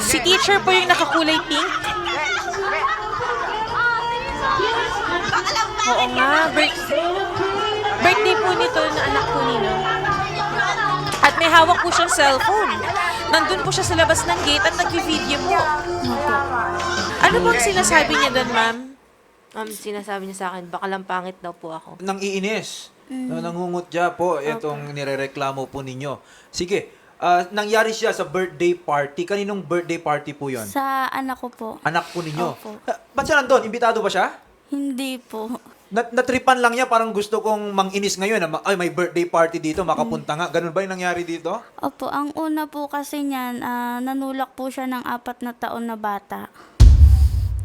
Si teacher po yung nakakulay pink. Oo nga, birth, birthday po nito na anak po nino. At may hawak po siyang cellphone. Nandun po siya sa labas ng gate at nag-video po. Ano bang sinasabi niya doon, ma'am? Um, sinasabi niya sa akin, baka lang pangit daw po ako. nang iinis. No, nangungutya po itong nirereklamo po ninyo. Sige, ah, nangyari siya sa birthday party. Kaninong birthday party po yon? Sa anak ko po. Anak po ninyo. Opo. Ah, ba't siya nandun? Imbitado ba siya? Hindi po. Nat natripan lang niya, parang gusto kong manginis ngayon. Na, ma- ay, may birthday party dito, makapunta nga. Ganun ba yung nangyari dito? Opo, ang una po kasi niyan, ah, nanulak po siya ng apat na taon na bata.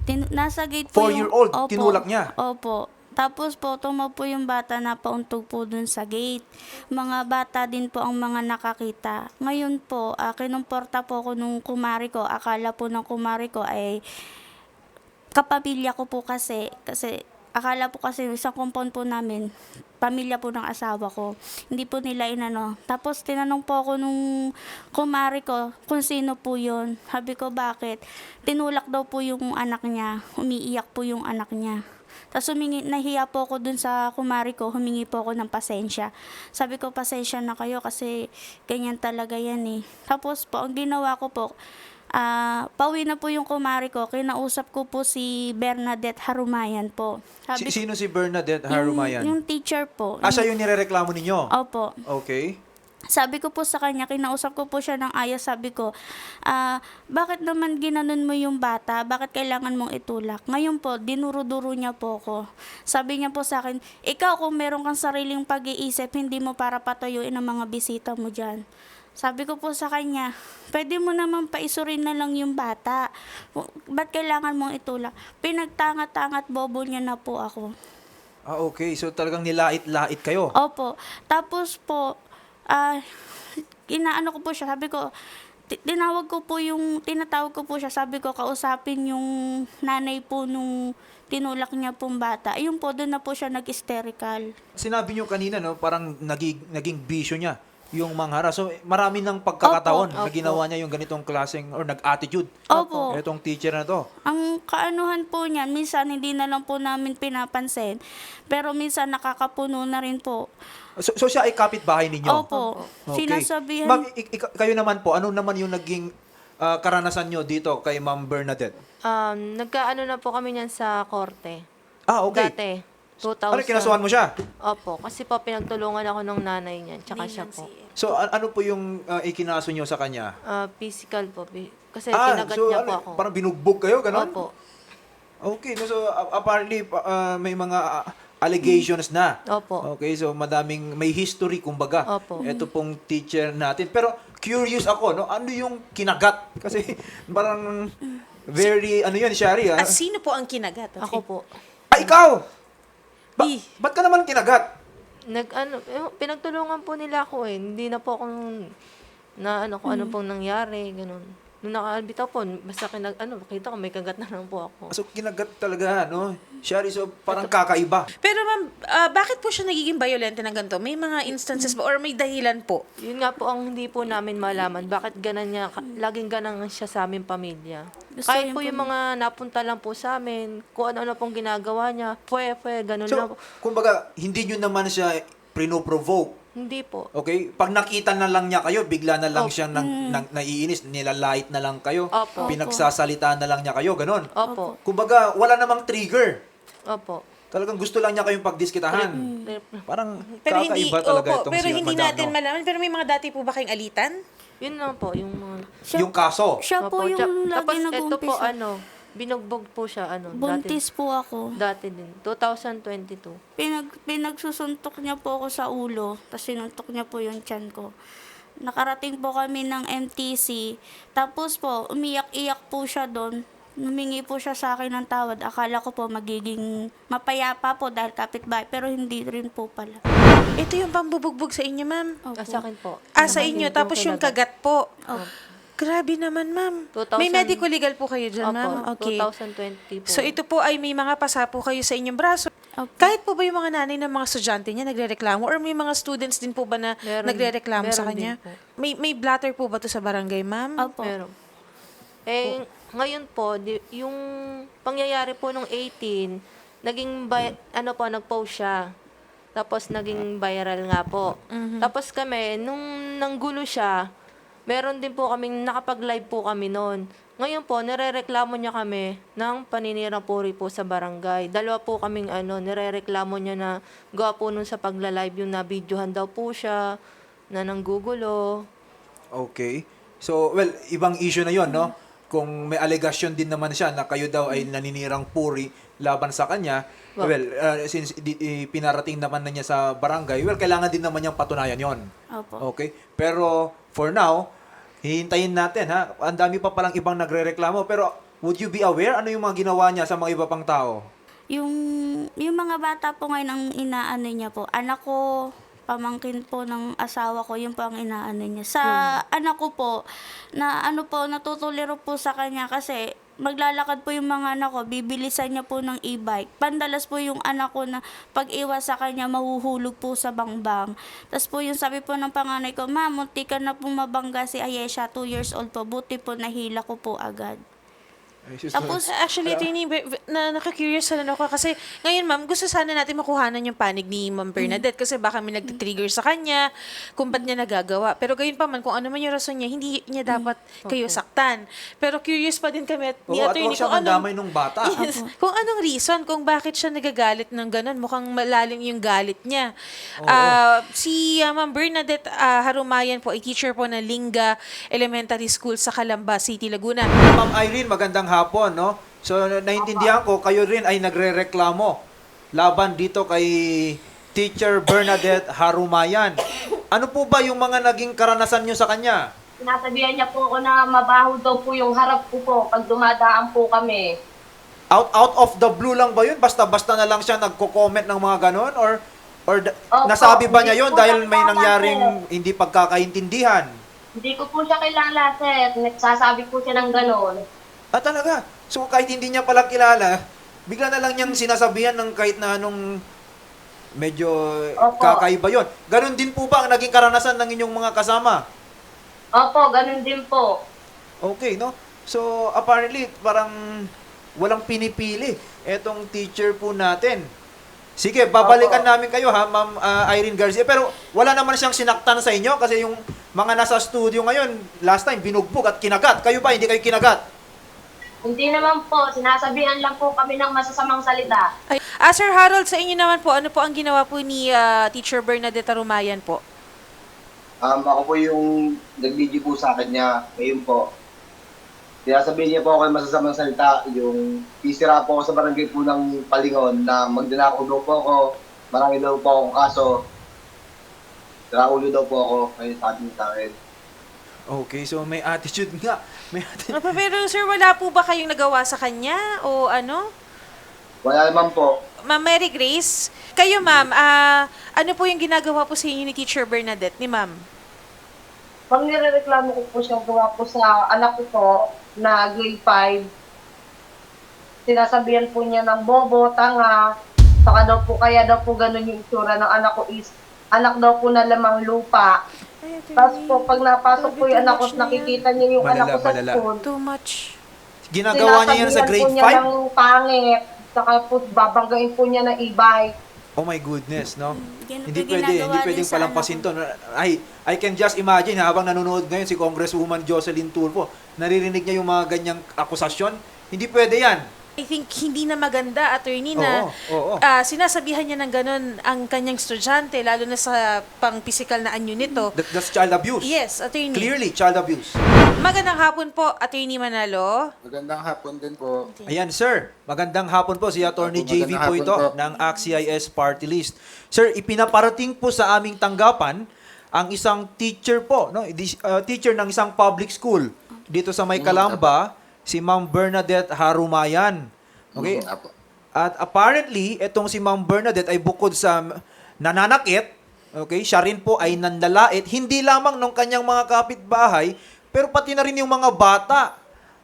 Tin- nasa gate po Four-year-old, Opo. tinulak niya? Opo. Tapos po, tumaw po yung bata na pauntog po dun sa gate. Mga bata din po ang mga nakakita. Ngayon po, uh, kinumporta po ko nung kumari ko. Akala po ng kumari ko ay kapamilya ko po kasi. Kasi akala po kasi sa compound po namin, pamilya po ng asawa ko. Hindi po nila inano. Tapos tinanong po ako nung kumari ko kung sino po yun. Sabi ko bakit? Tinulak daw po yung anak niya. Umiiyak po yung anak niya. Tapos humingi, nahiya po ako dun sa kumari ko, humingi po ako ng pasensya. Sabi ko, pasensya na kayo kasi ganyan talaga yan eh. Tapos po, ang ginawa ko po, ah pauwi na po yung kumari ko, kinausap ko po si Bernadette Harumayan po. Si- Sabi, sino si Bernadette yung, Harumayan? yung teacher po. Ah, siya yung nirereklamo ninyo? Opo. Okay. Sabi ko po sa kanya, kinausap ko po siya ng ayos, sabi ko, ah, bakit naman ginanon mo yung bata? Bakit kailangan mong itulak? Ngayon po, dinuro-duro niya po ko. Sabi niya po sa akin, ikaw kung meron kang sariling pag-iisip, hindi mo para patuyuin ang mga bisita mo dyan. Sabi ko po sa kanya, pwede mo naman paisurin na lang yung bata. Ba't kailangan mong itulak? Pinagtangat-tangat bobo niya na po ako. Ah, okay. So talagang nilait-lait kayo. Opo. Tapos po, ah, inaano ko po siya, sabi ko, ti- tinawag ko po yung, tinatawag ko po siya, sabi ko, kausapin yung nanay po nung tinulak niya pong bata. Ayun po, doon na po siya nag-hysterical. Sinabi niyo kanina, no, parang naging, naging bisyo niya yung manghara. So, marami ng pagkakataon Opo, na ginawa niya yung ganitong klaseng or nag-attitude. Opo. Itong teacher na to. Ang kaanuhan po niyan, minsan hindi na lang po namin pinapansin, pero minsan nakakapuno na rin po. So, so siya ay kapitbahay ninyo? Opo. Okay. Sinasabihan, Ma'am, ik- ik- kayo naman po, ano naman yung naging ah, karanasan nyo dito kay Ma'am Bernadette? Um, nagkaano na po kami niyan sa korte. Ah, okay. Dati. 2000. Ano, kinasuhan mo siya? Opo, kasi po pinagtulungan ako ng nanay niya, tsaka siya po. So, a- ano po yung ah, ikinaso nyo sa kanya? Ah, physical po. bi- Kasi ah, kinagat so niya ano, po ako. parang binugbog kayo, ganon? Opo. Okay, no, so a- apparently pa- ah, may mga ah, allegations na. Opo. Okay, so madaming may history kumbaga. Opo. Ito pong teacher natin. Pero curious ako, no? Ano yung kinagat? Kasi parang very ano yun, Shari, ah. At sino po ang kinagat? Okay. Ako po. Ah, ikaw! Ba- Di. ba't ka naman kinagat? Nag ano, eh, pinagtulungan po nila ako eh. Hindi na po ako na ano kung ano Hmm. pong nangyari, ganun. Nung nakaalbitaw po, basta kinag, ano, kita ko may kagat na lang po ako. So kinagat talaga, no? Shari, so parang kakaiba. Pero ma'am, ah, bakit po siya nagiging violent ng ganito? May mga instances ba or may dahilan po? Yun nga po ang hindi po namin malaman. Bakit ganan niya, ka- laging ganan siya sa aming pamilya. Gusto Kahit po yung mga napunta lang po sa amin, kung ano-ano pong ginagawa niya, pwe, pwe, ganun lang So, kumbaga, hindi nyo naman siya prinoprovoke. Hindi po. Okay? Pag nakita na lang niya kayo, bigla na lang Opo. siya nang, nang, naiinis, nilalait na lang kayo, Opo. pinagsasalita na lang niya kayo, ganon. Opo. Kumbaga, wala namang trigger. Opo. Talagang gusto lang niya kayong pagdiskitahan. Parang Pero hindi, kakaiba talaga opo, itong pero si hindi Madam, natin no? malaman. Pero may mga dati po ba kayong alitan? Yun lang po, yung mga... siya, Yung kaso. siya po Opo, yung tsa- Tapos lagi ito po, nag-umpisa. ano, binugbog po siya, ano, Buntis po ako. dati. Dati din. 2022. Pinag, pinagsusuntok niya po ako sa ulo, tapos sinuntok niya po yung tiyan ko. Nakarating po kami ng MTC, tapos po, umiyak-iyak po siya doon. Humingi po siya sa akin ng tawad. Akala ko po magiging mapayapa po dahil kapitbahay, pero hindi rin po pala. Ito yung pambubugbog sa inyo, ma'am. Opo. Ah, sa akin po. Ah, sa inyo. Tapos yung kagat po. Opo. Grabe naman, ma'am. 2000 May medical legal po kayo dyan, Opo, ma'am? Okay. 2020 po. So ito po ay may mga pasa po kayo sa inyong braso. Opo. Kahit po ba yung mga nanay ng mga estudyante niya nagrereklamo or may mga students din po ba na Meron- nagrereklamo sa meron kanya? din po. May may blatter po ba to sa barangay, ma'am? Opo. Pero, Eh, ngayon po, di, yung pangyayari po nung 18, naging, bi- ano po, nag-post siya. Tapos, naging viral nga po. Tapos kami, nung nanggulo siya, meron din po kaming, nakapag-live po kami noon. Ngayon po, nirereklamo niya kami ng paninirang puri po sa barangay. Dalawa po kaming ano, nirereklamo niya na gawa po nun sa pagla-live yung na-videohan daw po siya, na nanggugulo. Okay. So, well, ibang issue na yon no? Kung may allegation din naman siya na kayo daw ay naninirang puri laban sa kanya, Well- well, uh, since di, i- pinarating naman na niya sa barangay, well, kailangan din naman niyang patunayan yon. Opo. Okay? Pero, for now, hihintayin natin, ha? Ang dami pa palang ibang nagre-reklamo. Pero, would you be aware ano yung mga ginawa niya sa mga iba pang tao? Yung, yung mga bata po ngayon ang inaano niya po, anak ko, pamangkin po ng asawa ko, yun po ang inaano niya. Sa anak ko po, na ano po, natutuliro po sa kanya kasi maglalakad po yung mga anak ko, bibilisan niya po ng e-bike. Pandalas po yung anak ko na pag iwas sa kanya, mahuhulog po sa bangbang. Tapos po yung sabi po ng panganay ko, Ma, munti ka na pong mabangga si Ayesha, 2 years old po. Buti po nahila ko po agad. Tapos, actually, Trini, be- be- na nakaka-curious na ako kasi ngayon, ma'am, gusto sana natin makuhanan yung panig ni Ma'am Bernadette kasi baka may nagtitrigger sa kanya kung ba't niya nagagawa. Pero gayon pa man, kung ano man yung rason niya, hindi niya dapat kayo saktan. Pero curious pa din kami at ni Oo, at attorney huwag siya kung anong, mandamay nung bata. Yes, kung anong reason, kung bakit siya nagagalit ng ganun. Mukhang malalim yung galit niya. Ah, si ah, Ma'am Bernadette ah, Harumayan po, ay teacher po ng Linga Elementary School sa Calamba City, Laguna. Ma'am Irene, magandang hapon, no? So, naintindihan ko, kayo rin ay nagre-reklamo laban dito kay Teacher Bernadette Harumayan. Ano po ba yung mga naging karanasan nyo sa kanya? Sinasabihan niya po ako na mabaho daw po yung harap ko po pag dumadaan po kami. Out out of the blue lang ba yun? Basta-basta na lang siya nagko-comment ng mga ganon? Or, or Opo, nasabi ba niya yun dahil may nangyaring hindi pagkakaintindihan? Hindi ko po siya kilala, sir. Nagsasabi po siya ng gano'n. Ah, talaga? So, kahit hindi niya pala kilala, bigla na lang niyang sinasabihan ng kahit na anong medyo Opo. kakaiba yon. Ganon din po ba ang naging karanasan ng inyong mga kasama? Opo, ganun din po. Okay, no? So, apparently, parang walang pinipili etong teacher po natin. Sige, babalikan Opo. namin kayo ha, Ma'am ah, Irene Garcia. Pero wala naman siyang sinaktan sa inyo kasi yung mga nasa studio ngayon, last time, binugbog at kinagat. Kayo ba, hindi kayo kinagat? Hindi naman po. Sinasabihan lang po kami ng masasamang salita. Ay, ah, Sir Harold, sa inyo naman po, ano po ang ginawa po ni ah, Teacher Bernadette Rumayan po? Um, ako po yung nag-video po sa akin niya ngayon po. Sinasabihin niya po ako yung masasamang salita, yung isira po ako sa barangay po ng Palingon na magdanako daw po ako, marami daw po akong kaso, Raulo daw po ako, ngayon sabi niya sa akin. Okay, so may attitude nga. May attitude. Pero sir, wala po ba kayong nagawa sa kanya? O ano? Wala naman po. Ma'am Mary Grace, kayo ma'am, ah, ano po yung ginagawa po sa inyo ni Teacher Bernadette, ni ma'am? Pag nirereklamo ko po siya gawa po sa anak ko po na grade 5, sinasabihan po niya ng bobo, tanga, saka daw po kaya daw po ganun yung itsura ng anak ko is anak daw po na lamang lupa. Tapos po, pag napasok po yung anak ko, nakikita niya yung Malala, anak ko sa malala. school. Too much. Ginagawa niya yan sa Sinasabihan grade po niya 5? ng pangit, saka po babanggain po niya ng e-bike. Oh my goodness, no? Ganun hindi po pwede, ginagawa hindi din pwedeng sa palampasin to. I, I can just imagine habang nanonood ngayon si Congresswoman Jocelyn Tulfo, naririnig niya yung mga ganyang akusasyon. Hindi pwede yan. I think hindi na maganda, attorney, na Oo, oo. ah, sinasabihan niya ng ganun ang kanyang estudyante, lalo na sa pang-physical na anyo nito. That, that's child abuse. Yes, attorney. Clearly, child abuse. Magandang hapon po, attorney Manalo. Magandang hapon din po. Ayan, sir. Magandang hapon po si Attorney Opo, JV magandang po hapon ito po. ng ACT-CIS Party List. Sir, ipinaparating po sa aming tanggapan ang isang teacher po, no? Di- uh, teacher ng isang public school dito sa May Mm, Calamba, si Ma'am Bernadette Harumayan. Okay? Mm, apo. At apparently, itong si Ma'am Bernadette ay bukod sa nananakit, okay, siya rin po ay nanlalait, hindi lamang ng kanyang mga kapitbahay, pero pati na rin yung mga bata.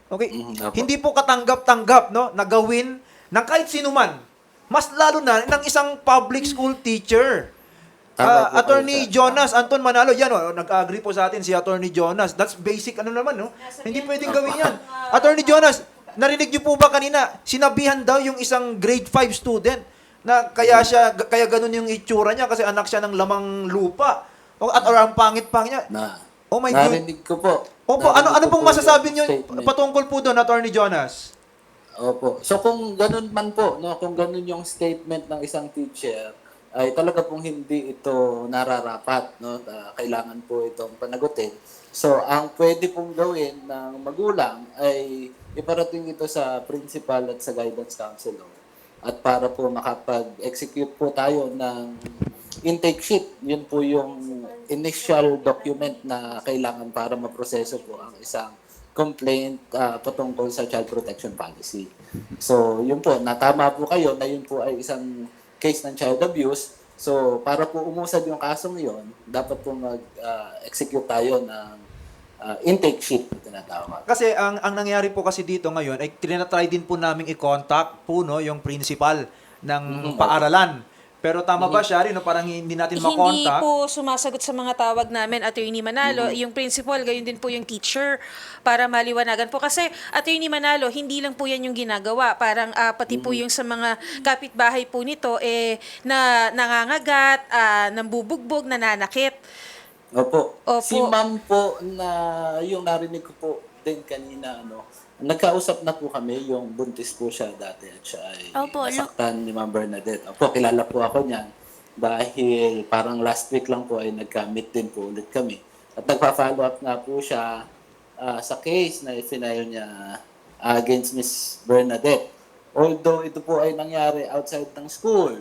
Okay? Mhm, apo. Hindi po katanggap-tanggap, no, na gawin ng kahit sino man. Mas lalo na ng isang public school teacher. Ah, po Attorney. Jonas Anton Manalo, yan oh, nag-agree po sa atin si Attorney Jonas. That's basic ano naman, no? Hindi pwedeng gawin yan. Attorney Jonas, narinig niyo po ba kanina, sinabihan daw yung isang grade 5 student na kaya siya kaya ganun yung itsura niya kasi anak siya ng lamang lupa. O at or ang pangit-pangit niya. Na, Oh my God. narinig ko po. Opo, ano ano ko pong po masasabi yung niyo statement. patungkol po doon, Attorney Jonas? Opo. So kung ganun man po, no, kung ganun yung statement ng isang teacher, ay talaga pong hindi ito nararapat, no? Kailangan po itong panagutin. So ang pwede pong gawin ng magulang ay iparating ito sa principal at sa guidance counselor. At para po makapag-execute po tayo ng intake sheet, yun po yung initial document na kailangan para maproseso po ang isang complaint ah, patungkol sa child protection policy. So, yun po, natama po kayo na yun po ay isang case ng child abuse. So, para po umusad yung kasong yun, dapat po mag-execute tayo ng ah, intake sheet na tinatawag. Kasi ang ang nangyari po kasi dito ngayon ay tinatry din po naming i-contact po no yung principal ng Mhm. paaralan. Pero tama ba siya no parang hindi natin Hindi makontak. po sumasagot sa mga tawag namin, Attorney Manalo. Yung principal, gayon din po yung teacher para maliwanagan po. Kasi, Attorney Manalo, hindi lang po yan yung ginagawa. Parang ah, pati po yung sa mga kapitbahay po nito, eh, na nangangagat, ah, nambubugbog, nananakit. Opo. Opo. Si ma'am po na yung narinig ko po din kanina, ano, nagkausap na po kami, yung buntis po siya dati at siya ay Opo, lo- nasaktan ni Ma'am Bernadette. Opo, kilala po ako niyan dahil parang last week lang po ay nagka-meet din po ulit kami. At nagpa-follow up nga po siya ah, sa case na ifinail niya ah, against Miss Bernadette. Although ito po ay nangyari outside ng school,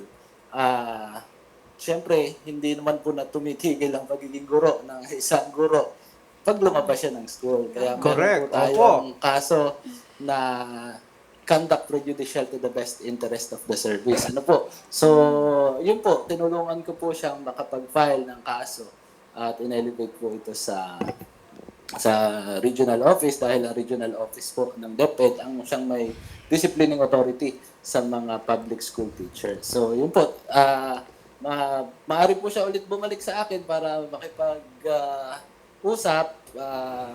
ah Siyempre, hindi naman po na tumitigil ang pagiging guro ng isang guro pag lumabas siya ng school. Kaya Correct. meron po tayong kaso na conduct prejudicial to the best interest of the service. Ano po? So, yun po, tinulungan ko po siyang makapag-file ng kaso at in-elevate po ito sa sa regional office dahil ang regional office po ng DepEd ang siyang may disciplining authority sa mga public school teachers. So, yun po. ah ma maaari po siya ulit bumalik sa akin para makipag ah, usap ah,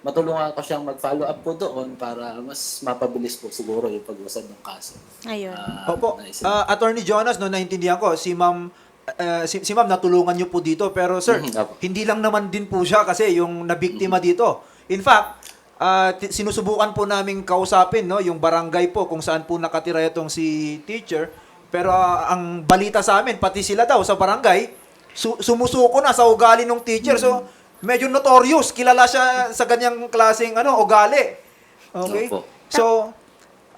matulungan ko siyang mag-follow up po doon para mas mapabilis po siguro yung pag-usad ng kaso. Ayun. Ah, Opo. Ah, Attorney Jonas, no, naintindihan ko, si Ma'am ah, si, si Ma'am natulungan niyo po dito pero sir, Mhm, opo. hindi lang naman din po siya kasi yung nabiktima dito. In fact, ti- sinusubukan po naming kausapin no, yung barangay po kung saan po nakatira itong si teacher. Pero ah, ang balita sa amin, pati sila daw sa barangay, su- sumusuko na sa ugali ng teacher. So, medyo notorious. Kilala siya sa ganyang klaseng ano, ugali. Okay? Opo. So,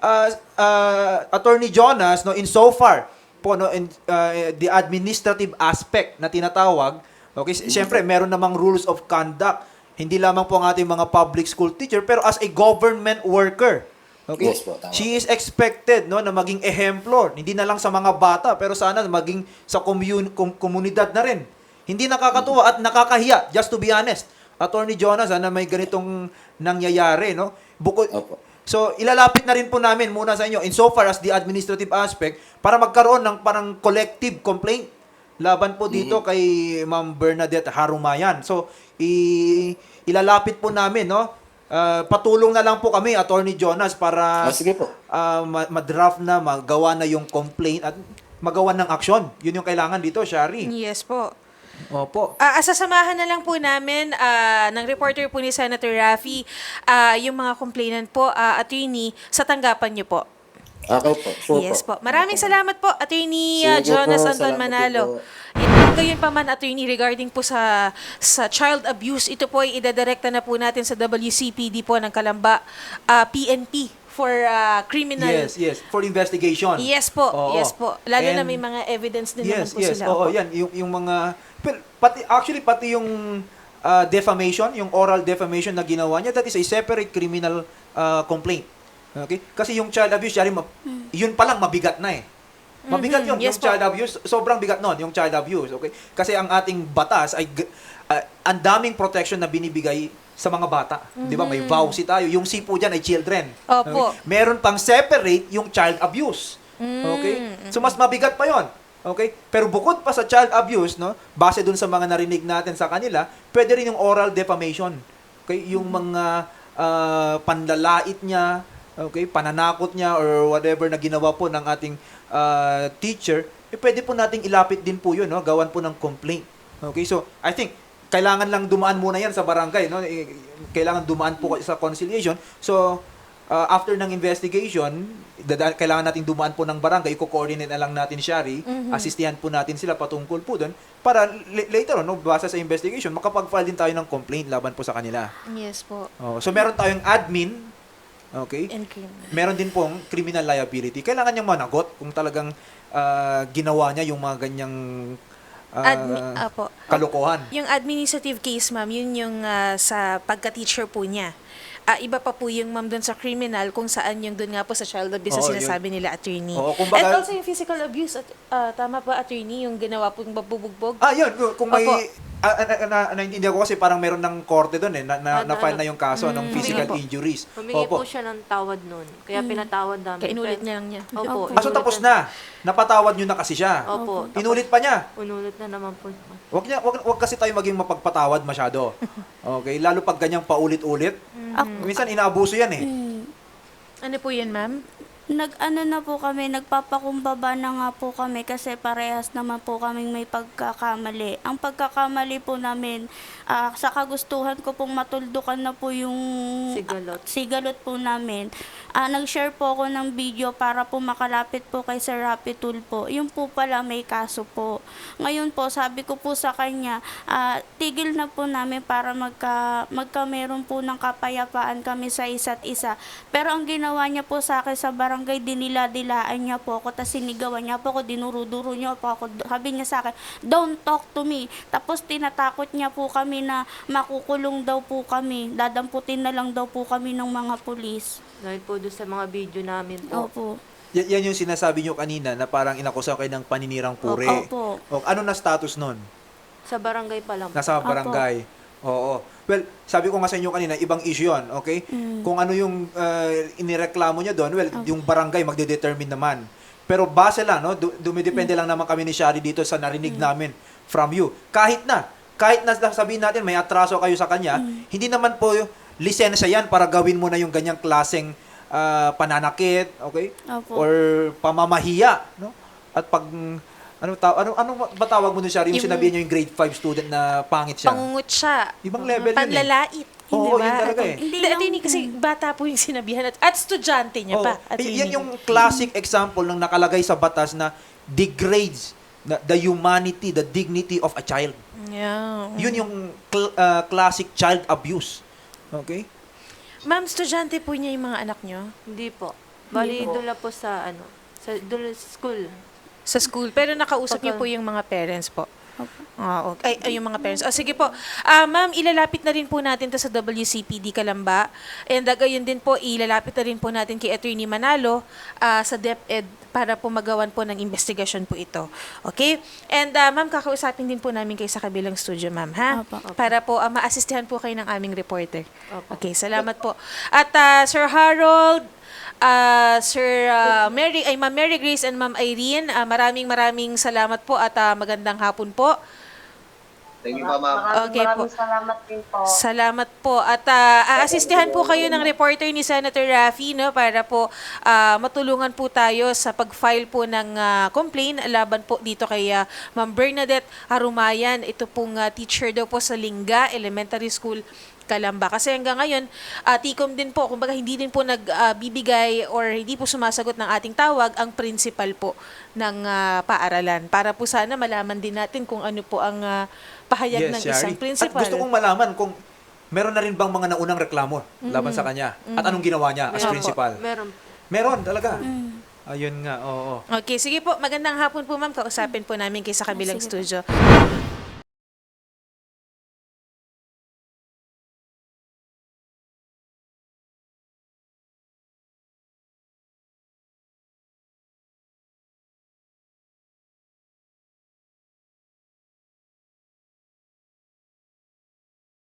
uh, uh, Attorney Jonas, no, in so far, po, no, in, uh, the administrative aspect na tinatawag, okay, siyempre, meron namang rules of conduct. Hindi lamang po ang ating mga public school teacher, pero as a government worker, okay, Yes po, tama. she is expected no, na maging ehemplo, hindi na lang sa mga bata, pero sana maging sa commune, kom- komunidad na rin. Hindi nakakatuwa at nakakahiya, just to be honest. Attorney Jonas, ah, na may ganitong nangyayari, no? Bukod, Opo. So, ilalapit na rin po namin muna sa inyo in so far as the administrative aspect para magkaroon ng parang collective complaint laban po dito kay Ma'am Bernadette Harumayan. So, i ilalapit po namin, no? Ah, patulong na lang po kami, Attorney Jonas, para Ah, sige po. ah, ma- ma-draft na, magawa na yung complaint at magawa ng aksyon. Yun yung kailangan dito, Shari. Yes po. Opo. Ah, asasamahan na lang po namin ah, ng reporter po ni Senator Raffy ah, yung mga complainant po, ah, attorney, sa tanggapan niyo po. Okay po. Sure yes po. po. Maraming salamat po, Attorney uh, Jonas po, Anton salamat Manalo. po. Yan, Gayon pa man, Attorney, regarding po sa sa child abuse, ito po ay idadirekta na po natin sa WCPD po ng Kalamba, ah, PNP for ah, criminal. Yes, yes. For investigation. Yes po, Oo. yes po. Lalo na And- may mga evidence din naman yes, po yes. sila. Oo, Opo. yan. Yung, yung mga... Pati, actually, pati yung uh, defamation, yung oral defamation na ginawa niya, that is a separate criminal uh, complaint. Okay? Kasi yung child abuse, yari, ma- yun pa lang mabigat na eh. Mabigat yun. Mhm. Yes yung po. child abuse, sobrang bigat nun, yung child abuse. Okay? Kasi ang ating batas ay uh, ang daming protection na binibigay sa mga bata. Di ba? May vowsy tayo. Yung C po dyan ay children. Opo. Okay? Meron pang separate yung child abuse. Mm. Okay? So mas mabigat pa 'yon. Okay? Pero bukod pa sa child abuse, no, base dun sa mga narinig natin sa kanila, pwede rin yung oral defamation. Okay? Yung mga ah, panlalait niya, okay, pananakot niya or whatever na ginawa po ng ating ah, teacher, eh pwede po nating ilapit din po 'yun, no? Gawan po ng complaint. Okay? So, I think kailangan lang dumaan muna 'yan sa barangay, no? Eh, Kailangan dumaan po sa conciliation. So, ah, after ng investigation, dada- kailangan natin dumaan po ng barangay, i-coordinate na lang natin Shari, assistihan po natin sila patungkol po doon para l- later on, no, base sa investigation, makapag-file din tayo ng complaint laban po sa kanila. Yes po. Oh, so meron tayong admin, okay? And criminal. Meron din pong criminal liability. Kailangan niyang managot kung talagang ah, ginawa niya yung mga ganyang ah, Admi- apo. kalokohan. Yung administrative case, ma'am, yun yung ah, sa pagka-teacher po niya. Ah, iba pa po yung ma'am doon sa criminal kung saan yung doon nga po sa child abuse na Oo, sinasabi nila attorney. Oo, kumbaga- And also yung physical abuse, at, ah, tama ba attorney, yung ginawa pong babubugbog? Ah, yun. Kung- Kung may... Opo. Ah, ah, ah, na, naintindihan ko kasi parang meron ng korte doon eh, na, na, Ano, na-file ano? na yung kaso ng physical Humingi po. injuries. Humingi Opo. po siya ng tawad nun. Kaya pinatawad namin. Kaya inulit niya lang niya. Opo. Ah, so inulit tapos na. Napatawad nyo na kasi siya. Opo. Tapos, Inulit pa niya. Unulit na naman po. Wag, niya, wag, wag kasi tayo maging mapagpatawad masyado. Okay? Lalo pag ganyang paulit-ulit. Minsan inaabuso yan eh. Ano po yan, ma'am? Nag-ano na po kami, nagpapakumbaba na nga po kami kasi parehas naman po kaming may pagkakamali. Ang pagkakamali po namin, ah, sa kagustuhan ko pong matuldukan na po yung Sigalot. sigalot po namin. Ah, nag-share po ako ng video para po makalapit po kay Sir Rapi Tool po. Yung po pala may kaso po. Ngayon po, sabi ko po sa kanya, ah, tigil na po namin para magka, magka meron po ng kapayapaan kami sa isa't isa. Pero ang ginawa niya po sa akin sa barangay, dinila-dilaan niya po ako, tapos sinigawan niya po ako, dinuruduro niya po ako. Sabi niya sa akin, don't talk to me. Tapos tinatakot niya po kami na makukulong daw po kami. Dadamputin na lang daw po kami ng mga pulis. Dahil po doon sa mga video namin po. Opo. Y- yan yung sinasabi nyo kanina na parang inakusaw kayo ng paninirang puri. Opo. O, ano na status nun? Sa barangay pa lang. Nasa barangay. Oo. Well, sabi ko nga sa inyo kanina, ibang issue yun, okay? Kung ano yung uh, inireklamo niya doon, well, yung barangay magde-determine naman. Pero base lang, no? Du- dumidepende lang naman kami ni Shari dito sa narinig namin from you. Kahit na, kahit na sabihin natin may atraso kayo sa kanya, hindi naman po lisensya yan para gawin mo na yung ganyang klaseng ah, pananakit, okay? Opo. Or pamamahiya, no? At pag ano ta ano ano ba tawag mo nun siya yung, Yung- sinabi niya yung grade 5 student na pangit siya? Pangungot siya. Ibang level yun eh. Panlalait. Oo, ba? yun talaga eh. Hindi, Hindi attorney, kasi bata po yung sinabihan. At, at estudyante niya Oo. pa. Eh, attorney. yan yung classic example ng nakalagay sa batas na degrades the, the humanity, the dignity of a child. Yeah. Yun yung cl- uh, classic child abuse. Okay? Ma'am, estudyante po niya yung mga anak niyo? Hindi po. Bali, doon lang po sa ano, sa doon sa school. Sa school. Pero nakausap niyo po yung mga parents po. Ah, okay. Ay, ay, yung mga parents. Oh, sige po. Ah, ma'am, ilalapit na rin po natin to sa WCPD Kalamba. And uh, gayon din po, ilalapit na rin po natin kay Attorney Manalo ah, sa DepEd para po magawan po ng investigasyon po ito. Okay? And ah, ma'am, kakausapin din po namin kayo sa kabilang studio, ma'am, ha? Opo. Para po ah, maasistihan po kayo ng aming reporter. Opo. Okay, salamat po. At ah, Sir Harold, ah, Sir ah, Mary, ay Ma'am Mary Grace and Ma'am Irene, ah, maraming maraming salamat po at ah, magandang hapon po. Thank you pa, ma'am. Maraming Okay po. maraming salamat din po. Salamat po. At ah, aasistihan po kayo ng reporter ni Senator Raffy no, para po ah, matulungan po tayo sa pag-file po ng ah, complaint laban po dito kay ah, Ma'am Bernadette Harumayan. Ito pong ah, teacher daw po sa Lingga Elementary School Kalamba. Kasi hanggang ngayon, ah, TICOM din po, kumbaga hindi din po nagbibigay or hindi po sumasagot ng ating tawag ang principal po ng ah, paaralan. Para po sana malaman din natin kung ano po ang ah, pahayag ng isang Shari. principal. At gusto kong malaman kung meron na rin bang mga naunang reklamo laban sa kanya? At anong ginawa niya as Meron po. principal? Meron. Meron talaga. Ayun nga, oo. Okay, sige po. Magandang hapon po, ma'am. Kausapin po namin kayo sa kabilang po. studio.